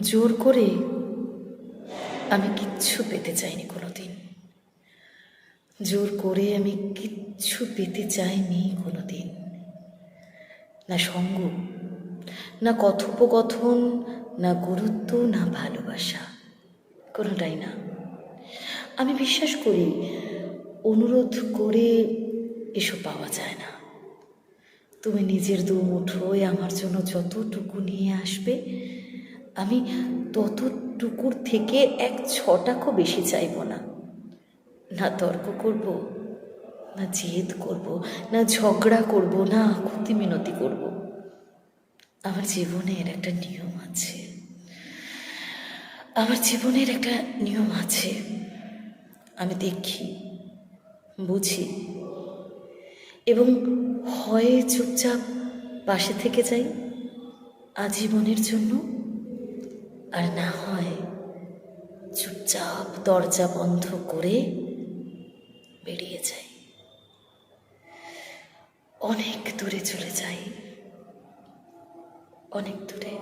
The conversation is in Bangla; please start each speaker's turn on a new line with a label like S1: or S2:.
S1: জোর করে আমি কিচ্ছু পেতে চাইনি কোনোদিন। জোর করে আমি কিচ্ছু পেতে চাইনি কোনোদিন। না সঙ্গ, না কথোপকথন, না গুরুত্ব, না ভালোবাসা, কোনোটাই না। আমি বিশ্বাস করি, অনুরোধ করে এসব পাওয়া যায় না। তুমি নিজের দু মুঠোয় আমার জন্য যতটুকু নিয়ে আসবে আমি ততটুকুর থেকে এক ছটাকও বেশি চাইব না। না তর্ক করব, না জেদ করব, না ঝগড়া করব, না ক্ষতি মিনতি করব। আমার জীবনের একটা নিয়ম আছে। আমার জীবনের একটা নিয়ম আছে। আমি দেখি, বুঝি এবং হয় চুপচাপ পাশে থেকে যাই আজীবনের জন্য। আর না হয় চুপচাপ দরজা বন্ধ করে বেরিয়ে যাই। অনেক দূরে চলে যাই। অনেক দূরে।